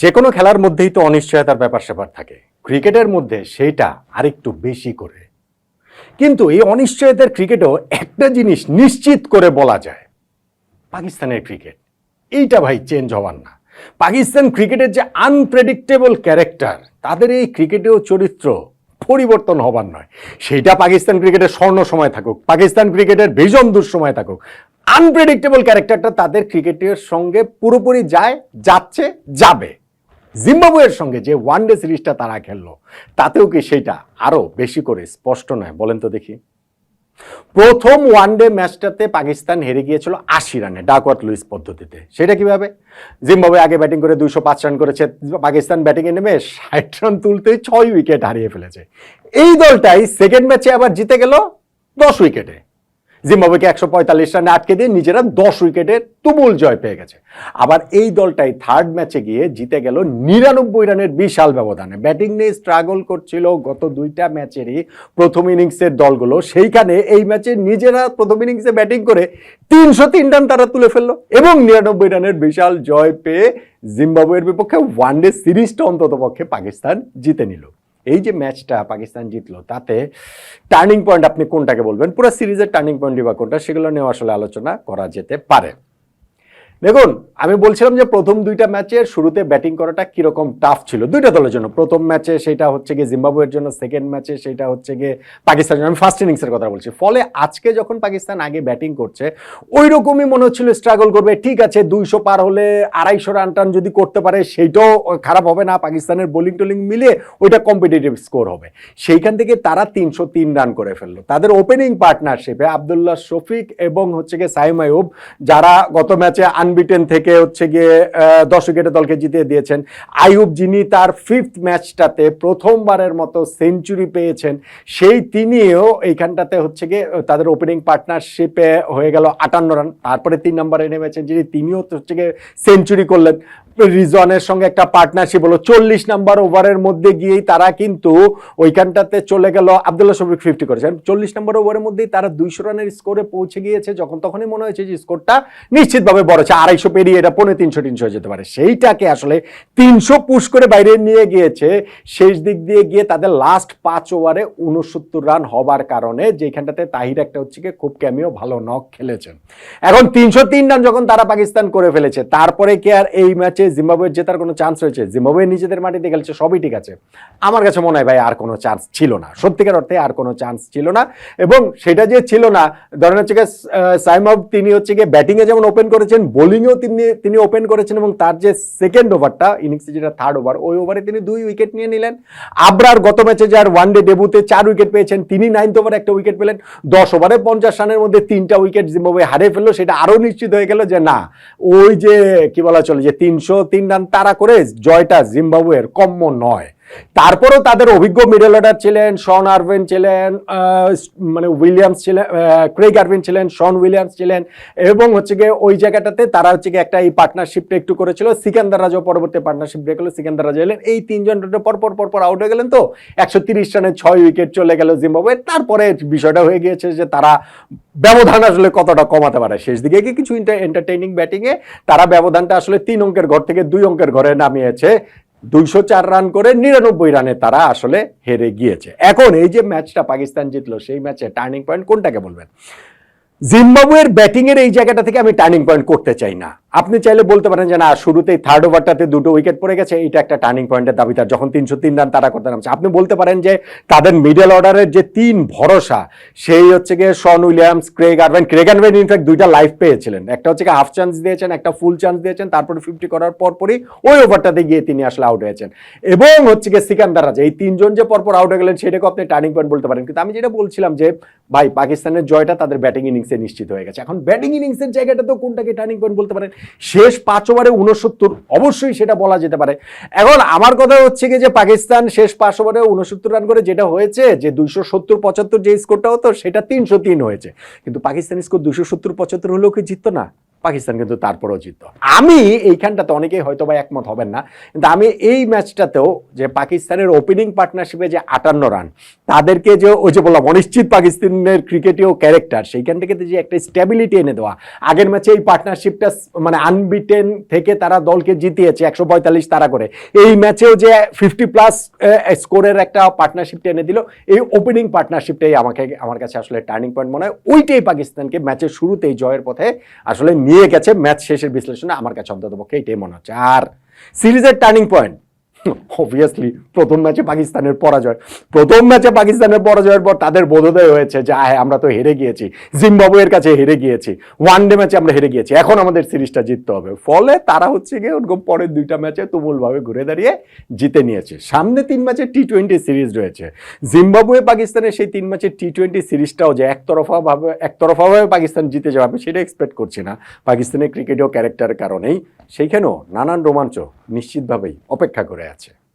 যে কোনো খেলার মধ্যেই তো অনিশ্চয়তার ব্যাপার স্যাপার থাকে। ক্রিকেটের মধ্যে সেইটা আরেকটু বেশি করে। কিন্তু এই অনিশ্চয়তার ক্রিকেটও একটা জিনিস নিশ্চিত করে বলা যায়। পাকিস্তানের ক্রিকেট। এইটা ভাই চেঞ্জ হওয়ার না। পাকিস্তান ক্রিকেটের যে আনপ্রেডিক্টেবল ক্যারেক্টার তাদের এই ক্রিকেটেও চরিত্র পরিবর্তন হবার নয়। সেইটা পাকিস্তান ক্রিকেটের স্বর্ণ সময় থাকুক, পাকিস্তান ক্রিকেটের ভীষণ দুঃসময় থাকুক। আনপ্রেডিক্টেবল ক্যারেক্টারটা তাদের ক্রিকেটের সঙ্গে পুরোপুরি যায়, যাচ্ছে, যাবে। জিম্বাবুয়ের সঙ্গে যে ওয়ানডে সিরিজটা তারা খেললো, তাতেও কি সেটা আরও বেশি করে স্পষ্ট নয়? বলেন তো দেখি। প্রথম ওয়ানডে ম্যাচটাতে পাকিস্তান হেরে গিয়েছিল আশি রানে ডাকওয়ার্থ লুইস পদ্ধতিতে। সেটা কীভাবে? জিম্বাবুয়ে আগে ব্যাটিং করে দুইশো পাঁচ রান করেছে, পাকিস্তান ব্যাটিংয়ে নেমে ষাট রান তুলতেই ছয় উইকেট হারিয়ে ফেলেছে। এই দলটাই সেকেন্ড ম্যাচে আবার জিতে গেল দশ উইকেটে জিম্বাবুয়েকে একশো পঁয়তাল্লিশ রানে আটকে দিয়ে নিজেরা দশ উইকেটের তুমুল জয় পেয়ে গেছে। আবার এই দলটাই থার্ড ম্যাচে গিয়ে জিতে গেল নিরানব্বই রানের বিশাল ব্যবধানে। ব্যাটিং নিয়ে স্ট্রাগল করছিল গত দুইটা ম্যাচেরই প্রথম ইনিংসের দলগুলো। সেইখানে এই ম্যাচে নিজেরা প্রথম ইনিংসে ব্যাটিং করে তিনশো তিন রান তারা তুলে ফেলল এবং নিরানব্বই রানের বিশাল জয় পেয়ে জিম্বাবুয়ের বিপক্ষে ওয়ানডে সিরিজটা অন্তত পক্ষে পাকিস্তান জিতে নিল। এই যে ম্যাচটা পাকিস্তান জিতলো, তাতে টার্নিং পয়েন্ট আপনি কোনটাকে বলবেন? পুরো সিরিজের টার্নিং পয়েন্ট বা কোনটা, সেগুলো নিয়ে আসলে আলোচনা করা যেতে পারে। দেখুন, আমি বলছিলাম যে প্রথম দুইটা ম্যাচে শুরুতে ব্যাটিং করাটা কীরকম টাফ ছিল। দুইটা দলের জন্য। প্রথম ম্যাচে সেটা হচ্ছে গিয়ে জিম্বাবুয়ের জন্য সেকেন্ড ম্যাচে সেটা হচ্ছে গিয়ে পাকিস্তানের জন্য। আমি ফার্স্ট ইনিংসের কথা বলছি। ফলে আজকে যখন পাকিস্তান আগে ব্যাটিং করছে ওই রকমই মনে হচ্ছিল স্ট্রাগল করবে। ঠিক আছে, দুইশো পার হলে আড়াইশো রান টান যদি করতে পারে, সেইটাও খারাপ হবে না। পাকিস্তানের বোলিং টোলিং মিলিয়ে ওইটা কম্পিটিটিভ স্কোর হবে। সেইখান থেকে তারা তিনশো তিন রান করে ফেলল। তাদের ওপেনিং পার্টনারশিপে আবদুল্লাহ শফিক এবং হচ্ছে গিয়ে সাইম আয়ুব যারা গত ম্যাচে আনবিটেন থেকে হচ্ছে গিয়ে দশ উইকেটে দলকে জিতিয়ে দিয়েছেন। আয়ুব যিনি তার ফিফথ ম্যাচটাতে প্রথমবারের মতো সেঞ্চুরি পেয়েছেন, সেই তিনিও এইখানটাতে হচ্ছে গিয়ে তাদের ওপেনিং পার্টনারশিপে হয়ে গেল আটান্ন রান তারপরে তিন নম্বরে নেমেছেন যিনি, তিনিও হচ্ছে গিয়ে সেঞ্চুরি করলেন। রিজনের সঙ্গে একটা পার্টনারশিপ হলো, চল্লিশ নাম্বার ওভারের মধ্যে গিয়েই তারা কিন্তু ওইখানটাতে চলে গেল, আবদুল্লাহ শফিক ফিফটি করেছেন। চল্লিশ নম্বর ওভারের মধ্যেই তারা দুইশো রানের স্কোরে পৌঁছে গিয়েছে, যখন তখনই মনে হয়েছে যে স্কোরটা নিশ্চিতভাবে বড়। আড়াইশো পেরিয়ে এটা পৌনে তিনশো তিনশো হয়ে যেতে পারে। সেইটাকে আসলে তিনশো পুশ করে বাইরে নিয়ে গিয়েছে। শেষ দিক দিয়ে গিয়ে তাদের লাস্ট পাঁচ ওভারে উনসত্তর রান হবার কারণে যেখানটাতে তাহির একটা হচ্ছে গিয়ে খুব ক্যামিও ভালো নক খেলেছেন এখন তিনশো তিন রান যখন তারা পাকিস্তান করে ফেলেছে, তারপরে কি আর এই ম্যাচে জিম্বাবুয়ের জেতার কোনো চান্স রয়েছে? জিম্বাবুয়ে নিজেদের মাটিতে খেলছে, সবই ঠিক আছে। আমার কাছে মনে হয় ভাই আর কোনো চান্স ছিল না। সত্যিকার অর্থে আর কোনো চান্স ছিল না। এবং সেটা যে ছিল না, ধরেন হচ্ছে গিয়ে সাইমব, তিনি হচ্ছে গিয়ে ব্যাটিংয়ে যেমন ওপেন করেছেন বোলিংয়েও তিনি তিনি ওপেন করেছেন এবং তার যে সেকেন্ড ওভারটা ইনিংসে যেটা থার্ড ওভার ওই ওভারে তিনি দুই উইকেট নিয়ে নিলেন। আবরার গত ম্যাচে যার ওয়ান ডে ডেবুতে চার উইকেট পেয়েছেন, তিনি নাইন্থ ওভারে একটা উইকেট পেলেন। দশ ওভারে পঞ্চাশ রানের মধ্যে তিনটা উইকেট জিম্বাবুয়ে হারিয়ে ফেলল। সেটা আরও নিশ্চিত হয়ে গেল যে না, ওই যে, কি বলা চলে, যে তিনশো তিন রান তারা করে জয়টা জিম্বাবুয়ের কম্য নয়। তারপরেও তাদের অভিজ্ঞ মিডল অর্ডার ছিলেন শন আরভিন ছিলেন মানে উইলিয়ামস ছিলেন ক্রেগ আরভিন ছিলেন শন উইলিয়ামস ছিলেন এবং হচ্ছে গিয়ে ওই জায়গাটাতে তারা হচ্ছে গিয়ে একটা এই পার্টনারশিপটা একটু করেছিল। সিকান্দার রাজাও পরবর্তী পার্টনারশিপ হলো, সিকান্দার রাজা এলেন। এই তিনজন পর পর পর পর আউট হয়ে গেলেন তো। একশো তিরিশ রানে ছয় উইকেট চলে গেল জিম্বাবুয়ে। তারপরে বিষয়টা হয়ে গিয়েছে যে তারা ব্যবধান আসলে কতটা কমাতে পারে। শেষ দিকে গিয়ে কিছু এন্টারটেইনিং ব্যাটিংয়ে তারা ব্যবধানটা আসলে তিন অঙ্কের ঘর থেকে দুই অঙ্কের ঘরে নামিয়েছে। দুইশো চার রান করে নিরানব্বই রানে তারা আসলে হেরে গিয়েছে। এখন এই যে ম্যাচটা পাকিস্তান জিতলো, সেই ম্যাচে টার্নিং পয়েন্ট কোনটাকে বলবেন? জিম্বাবুয়ের ব্যাটিংয়ের এই জায়গাটা থেকে আমি টার্নিং পয়েন্ট করতে চাই না। আপনি চাইলে বলতে পারেন যে, না, শুরুতেই থার্ড ওভারটাতে দুটো উইকেট পড়ে গেছে। এটা একটা টার্নিং পয়েন্টের দাবিদার যখন তিনশো তিন রান তারা করতে নামছে। আপনি বলতে পারেন যে, তাদের মিডল অর্ডারের যে তিন ভরসা, সেই হচ্ছে গিয়ে Sean Williams Craig Ervine Craig Ervine in fact দুইটা লাইফ পেয়েছিলেন। একটা হচ্ছে হাফ চান্স দিয়েছেন, একটা ফুল চান্স দিয়েছেন, তারপরে ফিফটি করার পরপরই ওই ওভারটাতে গিয়ে তিনি আসলে আউট হয়েছেন। এবং হচ্ছে গিয়ে সিকান্দার রাজা, এই তিনজন যে পরপর আউট হয়ে গেলেন সেটাকে আপনি টার্নিং পয়েন্ট বলতে পারেন। কিন্তু আমি যেটা বলছিলাম যে, ভাই, পাকিস্তানের জয়টা তাদের ব্যাটিং ইনিংসে নিশ্চিত হয়ে গেছে। এখন ব্যাটিং ইনিংসের জায়গাটা তো কোনটাকে টার্নিং পয়েন্ট বলতে পারেন? শেষ পাঁচ ওভারে উনসত্তর অবশ্যই সেটা বলা যেতে পারে। এখন আমার কথা হচ্ছে কি যে পাকিস্তান শেষ পাঁচ ওভারে উনসত্তর রান করে যেটা হয়েছে, যে দুইশো সত্তর পঁচাত্তর যে স্কোরটা হতো, সেটা তিনশো তিন হয়েছে। কিন্তু পাকিস্তান স্কোর দুশো সত্তর পঁচাত্তর হলেও কি জিততো না? পাকিস্তান কিন্তু তারপরেও জিতত। আমি এইখানটাতে অনেকেই হয়তো বা একমত হবেন না, কিন্তু আমি এই ম্যাচটাতেও যে পাকিস্তানের ওপেনিং পার্টনারশিপে যে আটান্ন রান তাদেরকে যে ওই যে বললাম, অনিশ্চিত পাকিস্তানের ক্রিকেটীয় ক্যারেক্টার সেইখান থেকে যে একটা স্টেবিলিটি এনে দেওয়া। আগের ম্যাচে এই পার্টনারশিপটা মানে আনবিটেন থেকে তারা দলকে জিতিয়েছে একশো পঁয়তাল্লিশ তারা করে। এই ম্যাচেও যে ফিফটি প্লাস স্কোরের একটা পার্টনারশিপটা এনে দিল, এই ওপেনিং পার্টনারশিপটাই আমাকে, আমার কাছে আসলে টার্নিং পয়েন্ট মনে হয়। ওইটাই পাকিস্তানকে ম্যাচের শুরুতেই জয়ের পথে আসলে নিয়ে গেছে ম্যাচ শেষের বিশ্লেষণে আমার কাছে অন্তত পক্ষে এটাই মনে হচ্ছে। আর সিরিজের টার্নিং পয়েন্ট অবভিয়াসলি প্রথম ম্যাচে পাকিস্তানের পরাজয়। প্রথম ম্যাচে পাকিস্তানের পরাজয়ের পর তাদের বোধোদয় হয়েছে যে হ্যাঁ আমরা তো হেরে গিয়েছি। জিম্বাবুয়ের কাছে হেরে গিয়েছি। ওয়ান ডে ম্যাচে আমরা হেরে গিয়েছি। এখন আমাদের সিরিজটা জিততে হবে। ফলে তারা হচ্ছে গিয়ে ওরকম পরের দুইটা ম্যাচে তুমুলভাবে ঘুরে দাঁড়িয়ে জিতে নিয়েছে। সামনে তিন ম্যাচে টি টোয়েন্টি সিরিজ রয়েছে। জিম্বাবুয়ে পাকিস্তানের সেই তিন ম্যাচের টি টোয়েন্টি সিরিজটাও যে একতরফাভাবে একতরফাভাবে পাকিস্তান জিতে যাবে, আমি সেটা এক্সপেক্ট করছি না। পাকিস্তানের ক্রিকেটীয় ক্যারেক্টারের কারণেই। সেইখানেও নানান রোমাঞ্চ নিশ্চিতভাবেই অপেক্ষা করে আছে